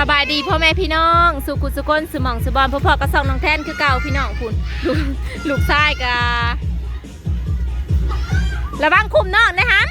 สบายดีพ่อแม่พี่น้อง สุขุสุกนสมองสบอนพ่อพ่อกระซองน้องแท่นคือเก่าพี่น้องคุณลูกลูกชายกะระวังคุมน้องนะฮะ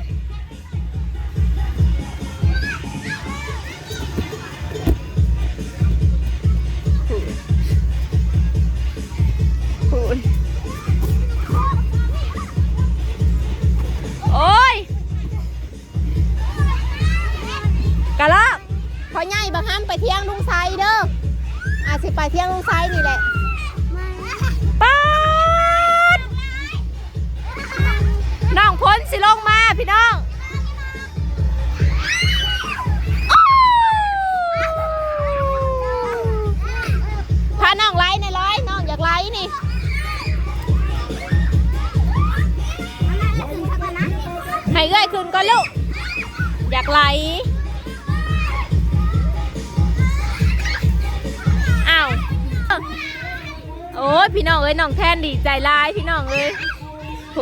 พ้นสิลงมาพี่น้องพาน้องไล่ในร้อยน้องอยากไล่นี่ให้เอ้อยขึ้นก็ลูก อยากไล่อ้าวโอ้ยพี่น้องเอ้ยน้องแทนดีใจร้ายพี่น้องเอ้ยโห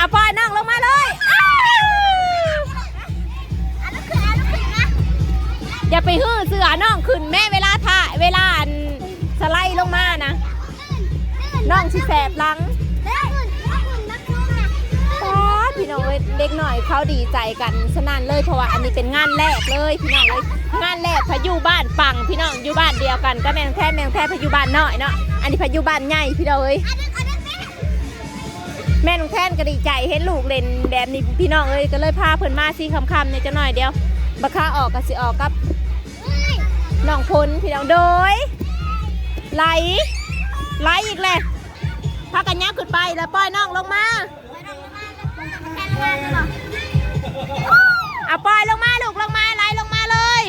อะปล่อยน้องลงมาเลยอ้าวอย่าไปฮื้อเสือน้องขึ้นแม่เวลาถ่ายเวลาอันสไลด์ลงมานะน้องสิแสบหลังป๊าดพี่น้องเอ้ยเด็กหน่อยเขาดีใจกันสนั่นเลยเพราะว่าอันนี้เป็นงานแรกเลยพี่น้องเลยงานแรกพายุบ้านปังพี่น้องอยู่บ้านเดียวกันก็แมงแท้แมงแท้พายุบ้านน้อยเนาะอันนี้พายุบ้านใหญ่พี่น้องเอ้ย แม่น้องแท่นก็ดีใจเห็นลูกเล่นแบบนี้พี่น้องเอ้ยก็เลยพาเพิ่นมาซีคำๆเนี่ยจะหน่อยเดียวบักค่าออกก็สิออกกับน้องพลพี่น้องโดยไหลไหลอีกเลยพากันยับขึ้นไปแล้วปล่อยน้องลงมาเอาปล่อยลงมาลูกลงมาไหลลงมาเลย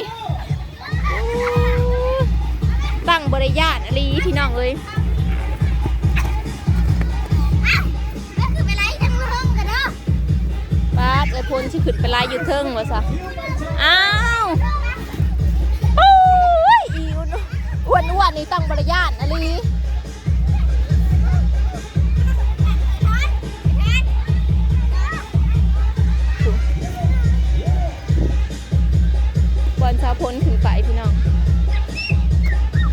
ตั้งบริยานอลีพี่น้องเอ้ย อ้พลที่ขึ้นไปลายอยู่เทิงวะซะอ้าวโอ้ยอีอ้วนอ้วนนี่ตั้งบริยานอะลีบอลชาวพลขึ้นไปพี่น้อง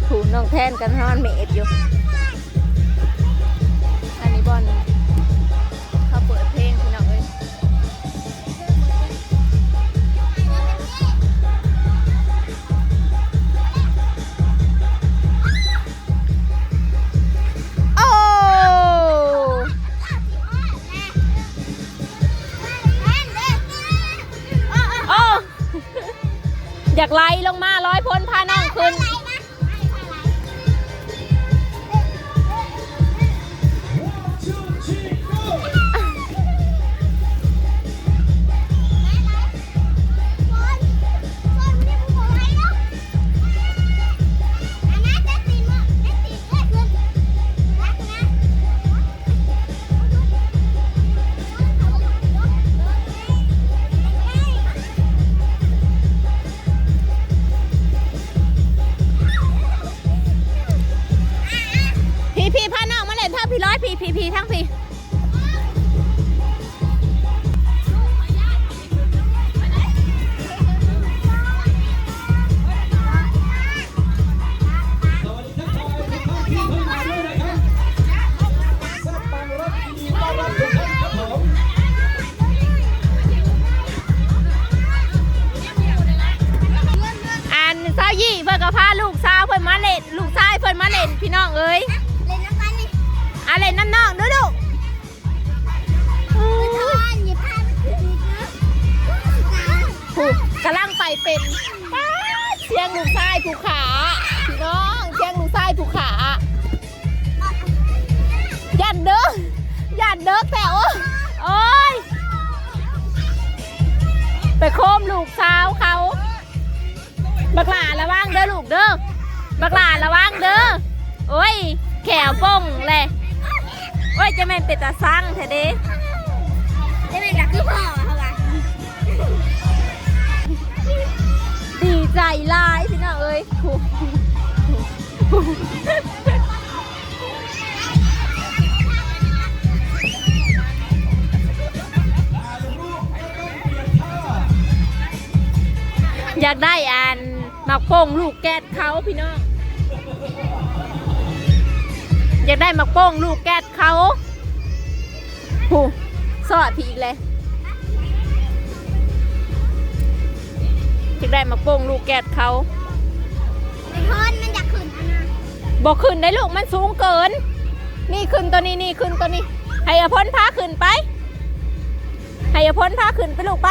ถูน้องแทนกันทอนเมดอยู่ อยากไล่ลงมาร้อยพ้นพาน้องขึ้น พีทั้งพี่อันเศร้ายี่เพื่อนก็พาลูกสาวเพื่อนมาเล่นลูกชายเพื่อนมาเล่นพี่น้องเอ้ย ล่นน้ำนองด้อลูผูกกำลังไปเป็นเสียงลูกชายผูกขาพี่น้องเสียงลูกชายผูกขายันเด้อยันเด้อแต่โอ้โอ้ยไปโคมลูกสาวเขาบักหลาระวังเด้อลูกเด้อบักหลาระวังเด้อโอ้ยแขวป่งเลย โอ้ยจะแม่นเป็ดตาซังแท้เด้ดีใจหลายพี่น้องเอ้ยโอ้โหอยากได้อันหมักโป้งลูกแก๊สเขาพี่น้อง อยากได้หมักโป้งลูกแก๊สเขาผู้สอดพี่อีกเลยอยากได้หมักโป้งลูกแก๊สเขาไอ้ทอนมันจะขึ้นอันน่ะบอกขึ้นได้ลูกมันสูงเกิน นี่ขึ้นตัวนี้นี่ขึ้นตัวนี้ ให้อภพลพาขึ้นไป ให้อภพลพาขึ้นไปลูกไป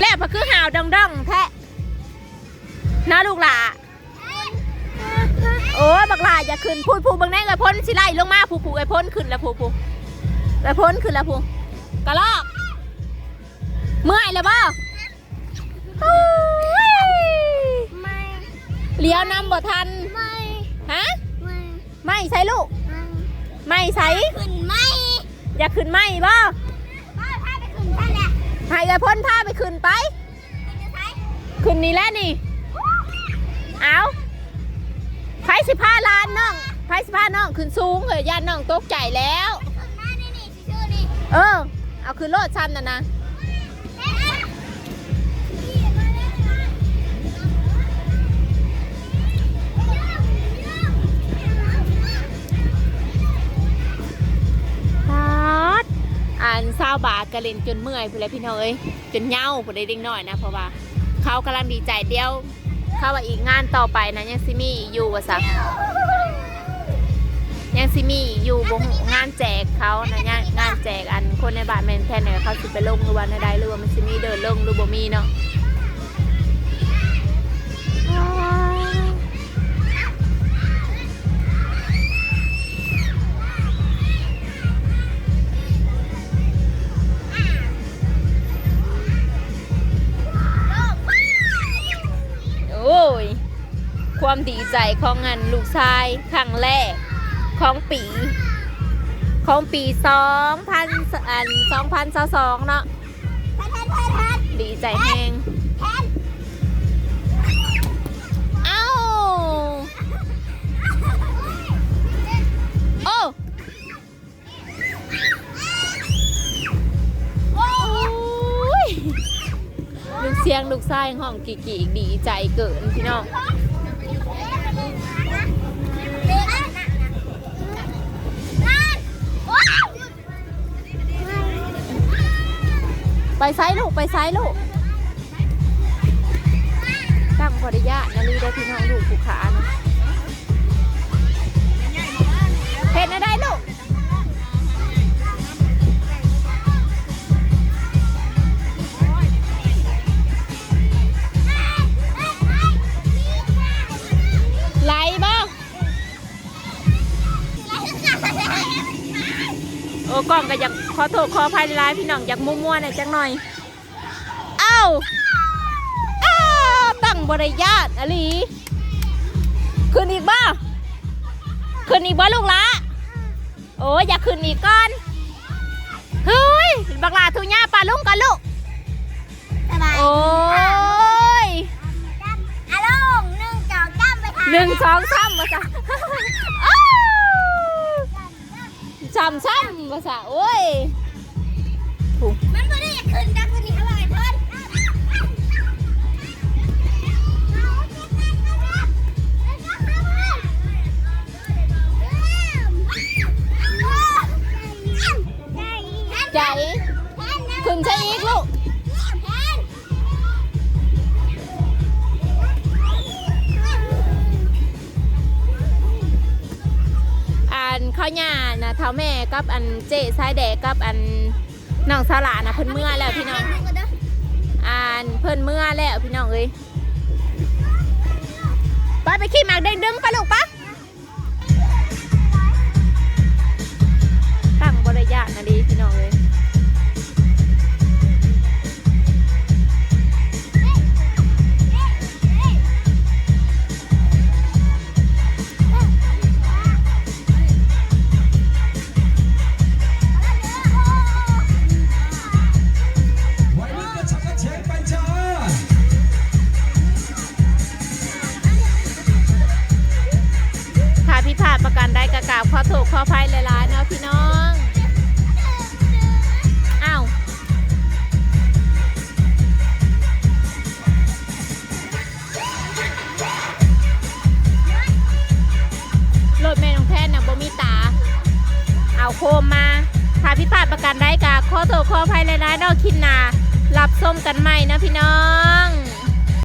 แล้วพอคือหาวดองดองๆแทะนะลูกหล่ะโอ้ยบักหล่าอย่าขึ้นพูดพูดบางแน่ไอ้พ้นสิไล่ลงมาผู้ผู้ไอ้พ้นขึ้นแล้วผู้ผู้ไอ้พ้นขึ้นแล้วผู้กระลอกเมื่อยแล้วบ่โอ้ยไม่เลี้ยวนำบ่ทันไม่ฮะไม่ไม่ใส่ลูกไม่ไม่ใส่ขึ้นไม่อย่าขึ้นไม่บ่ป้าพาไปขึ้นท่านแหละให้ไอ้พ้นพาไปขึ้นไป ขึ้นจะใช้ขึ้นนี่แหละนี่ เอา ไผสิพาลานน้องไผสิพาน้องขึ้นสูงเหยย่านน้องตกใจแล้วขึ้นมานี่นี่ชื่อนี่เออ เอาขึ้นโลดชันนะนะเอ๊ะเอ๊ะนี่มาแล้วนะพาดอ่านซาวบาทกระเล่นจนเมื่อยพู้นแหล้วพี่น้องเอ้ยจนเหย้าพู้นได้เด็กน้อยนะเพราะว่า เขากำลังดีใจเดียว เขาว่าอีกงานต่อไปนะยังซิมีอยู่ว่าสักยังซิมีอยู่บงงานแจกเขานะงานงานแจกอันคนในบ้านแมนแทนเนี่ยเขาสิไปลงหรือว่าในใดหรือว่ามันซิมีเดินลงหรือบ่มีเนาะ ความดีใจของงานลูกชายครั้งแรกของปี ของปีสองพันอันสองพันสองเนาะดีใจแห้งเอ้าโอ้โอ้โอ้ยลูกเสียงลูกชายห้องกี่กี่ดีใจเกินพี่น้อง ไปไซส์ลูกไปไซส์ลูกตั้งพอดียะนะลีได้พี่น้องลูกผูขานะเห็นอะไรลูกไหลบ้า อ้กล้องก็อยากขอโทษขออภัยหลายๆพี่น้องอยากมั่วๆหน่อยจังหน่อย เอ้าอ้าวตั้งบริญาตอะลีขึ้นอีกบ้าขึ้นอีกบ้าลูกละโอ้ยอยากขึ้นอีกก่อนเฮ้ยบักหลาทุญ่าปลาลุงกันลูกสบายโอ้ยอะลงหนึ่งจอกจ้ำไปทางหนึ่งสองสามมาซะ อ้าวช้ำช้ำมาซะโอ้ยถูกมันไม่ได้อยากขึ้นดักคนนี้อร่อยทอนใจ ขึ้นใช่อีกลูก อันข้าวหญ้านะเท้าแม่กับอันเจ๊สายแดกกับอันน้องสลานะเพิ่นเมื่อแล้วพี่น้องอันเพิ่นเมื่อแล้วพี่น้องเอ้ยไปไปขี่หมากเด้งดึงไปลูกปะตั้งบริยานะดีพี่น้องเอ้ย โทษขออภัยหลายๆเนอกคิดหนารับส้มกันใหม่นะพี่น้อง